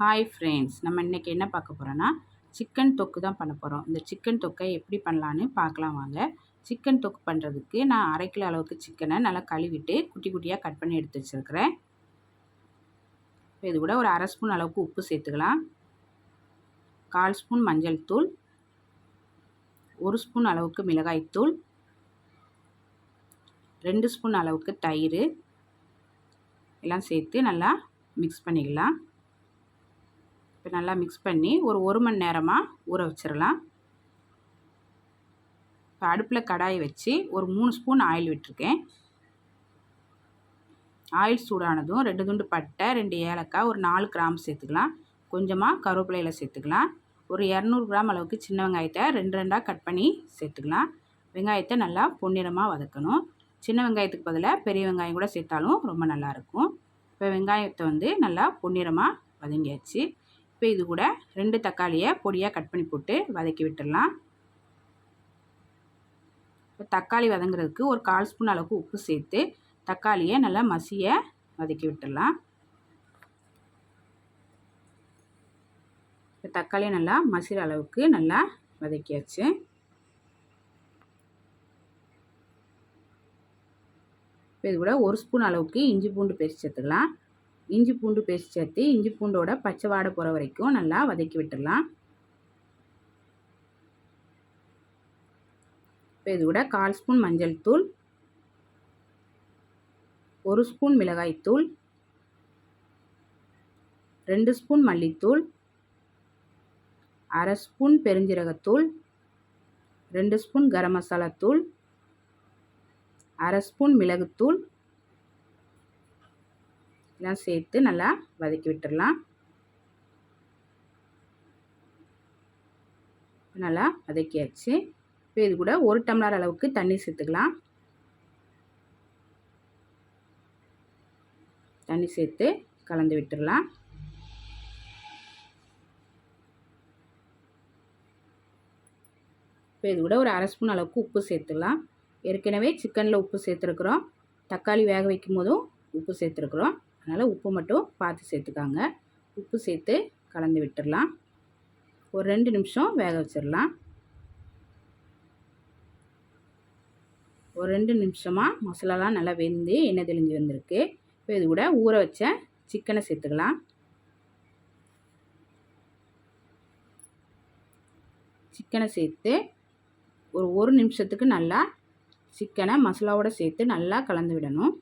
Hi friends நம்ம இன்றைக்கி என்ன பார்க்க போகிறோன்னா சிக்கன் தொக்கு தான் பண்ண போகிறோம் இந்த சிக்கன் தொக்கை எப்படி பண்ணலான்னு பார்க்கலாம் வாங்க. சிக்கன் தொக்கு பண்ணுறதுக்கு நான் அரை கிலோ அளவுக்கு சிக்கனை நல்லா கழுவிட்டு குட்டி குட்டியாக கட் பண்ணி எடுத்து வச்சுருக்கிறேன். இது கூட ஒரு அரை ஸ்பூன் அளவுக்கு உப்பு சேர்த்துக்கலாம். கால் ஸ்பூன் மஞ்சள் தூள். ஒரு ஸ்பூன் அளவுக்கு மிளகாய் தூள். ரெண்டு ஸ்பூன் அளவுக்கு தயிர். எல்லாம் சேர்த்து நல்லா மிக்ஸ் பண்ணிக்கலாம். இப்போ நல்லா மிக்ஸ் பண்ணி ஒரு ஒரு மணி நேரமாக ஊற வச்சிடலாம். இப்போ அடுப்பில் கடாயை வச்சு ஒரு மூணு ஸ்பூன் ஆயில் விட்டுருக்கேன். ஆயில் சூடானதும் ரெண்டு துண்டு பட்டை ரெண்டு ஏலக்காய் ஒரு நாலு கிராம் சேர்த்துக்கலாம். கொஞ்சமாக கருவேப்பிலையில் சேர்த்துக்கலாம். ஒரு இரநூறு கிராம் அளவுக்கு சின்ன வெங்காயத்தை ரெண்டு ரெண்டாக கட் பண்ணி சேர்த்துக்கலாம். வெங்காயத்தை நல்லா பொன்னிறமாக வதக்கணும். சின்ன வெங்காயத்துக்கு பதிலாக பெரிய வெங்காயம் கூட சேர்த்தாலும் ரொம்ப நல்லாயிருக்கும் இப்போ வெங்காயத்தை வந்து நல்லா பொன்னிறமாக வதங்கியாச்சு. இப்போ இது கூட ரெண்டு தக்காளியை பொடியாக கட் பண்ணி போட்டு வதக்கி விட்டுடலாம். இப்போ தக்காளி வதங்குறதுக்கு ஒரு கால் ஸ்பூன் அளவுக்கு உப்பு சேர்த்து தக்காளியை நல்லா மசிய வதக்கி விட்டுடலாம். இப்போ தக்காளியை நல்லா மசிற அளவுக்கு நல்லா வதக்கியாச்சு. இப்போ இது கூட ஒரு ஸ்பூன் அளவுக்கு இஞ்சி பூண்டு பேஸ்ட் சேர்த்துக்கலாம். இஞ்சி பூண்டு பேஸ்ட் சேர்த்து இஞ்சி பூண்டோட பச்சை வாடை போகிற வரைக்கும் நல்லா வதக்கி விட்டுடலாம். இப்போ இது கூட கால் ஸ்பூன் மஞ்சள் தூள் ஒரு ஸ்பூன் மிளகாய்த்தூள் ரெண்டு ஸ்பூன் மல்லித்தூள் அரை ஸ்பூன் பெருஞ்சீரகத்தூள் ரெண்டு ஸ்பூன் கரம் மசாலா தூள் அரை ஸ்பூன் மிளகுத்தூள் இதெல்லாம் சேர்த்து நல்லா வதக்கி விட்டுடலாம். நல்லா வதக்கியாச்சு. இப்போ இது கூட ஒரு டம்ளர் அளவுக்கு தண்ணி சேர்த்துக்கலாம். தண்ணி சேர்த்து கலந்து விட்டுடலாம். இப்போ இது கூட ஒரு அரை ஸ்பூன் அளவுக்கு உப்பு சேர்த்துக்கலாம் ஏற்கனவே சிக்கனில் உப்பு சேர்த்துருக்குறோம். தக்காளி வேக வைக்கும் போதும் உப்பு சேர்த்துருக்குறோம். அதனால் உப்பு மட்டும் பார்த்து சேர்த்துக்காங்க. உப்பு சேர்த்து கலந்து விட்டுடலாம். ஒரு ரெண்டு நிமிஷம் வேக வச்சிடலாம். ஒரு ரெண்டு நிமிஷமாக மசாலாலாம் நல்லா வெந்து எண்ணெய் தெளிஞ்சு வந்திருக்கு. இப்போ இது கூட ஊற வச்ச சிக்கனை சேர்த்துக்கலாம். சிக்கனை சேர்த்து ஒரு ஒரு நிமிஷத்துக்கு நல்லா சிக்கனை மசாலாவோடு சேர்த்து நல்லா கலந்து விடணும்.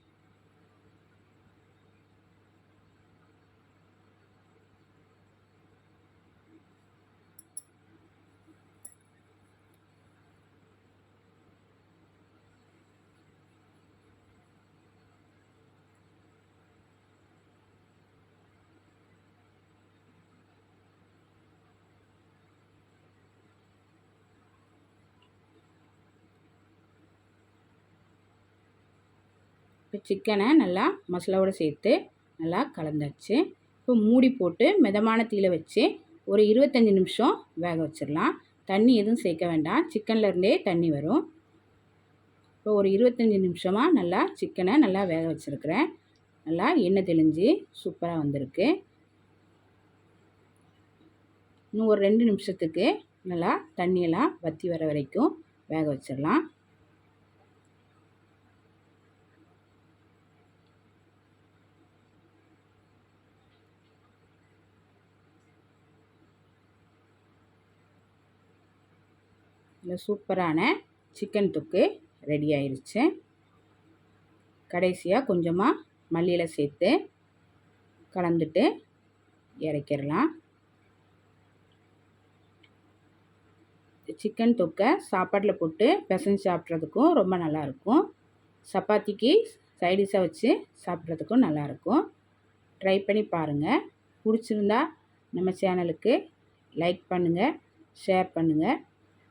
இப்போ சிக்கனை நல்லா மசாலாவோடு சேர்த்து நல்லா கலந்தாச்சு. இப்போ மூடி போட்டு மிதமான தீயில் வச்சு ஒரு இருபத்தஞ்சி நிமிஷம் வேக வச்சிடலாம். தண்ணி எதுவும் சேர்க்க வேண்டாம். சிக்கன்லேருந்தே தண்ணி வரும். இப்போ ஒரு இருபத்தஞ்சி நிமிஷமாக நல்லா சிக்கனை நல்லா வேக வச்சுருக்கிறேன். நல்லா எண்ணெய் தெளிஞ்சு சூப்பராக வந்திருக்கு. இன்னும் ஒரு ரெண்டு நிமிஷத்துக்கு நல்லா தண்ணியெல்லாம் வற்றி வர வரைக்கும் வேக வச்சிடலாம். இந்த சூப்பரான சிக்கன் தொக்கு ரெடி ஆயிடுச்சு கடைசியாக கொஞ்சமாக மல்லியில் சேர்த்து கலந்துட்டு இறக்கிடலாம். சிக்கன் தொக்கை சாப்பாட்டில் போட்டு பிசைஞ்சு சாப்பிட்றதுக்கும் ரொம்ப நல்லாயிருக்கும் சப்பாத்திக்கு சைடிஷாக வச்சு சாப்பிட்றதுக்கும் நல்லாயிருக்கும் ட்ரை பண்ணி பாருங்கள் பிடிச்சிருந்தா நம்ம சேனலுக்கு லைக் பண்ணுங்கள் ஷேர் பண்ணுங்கள்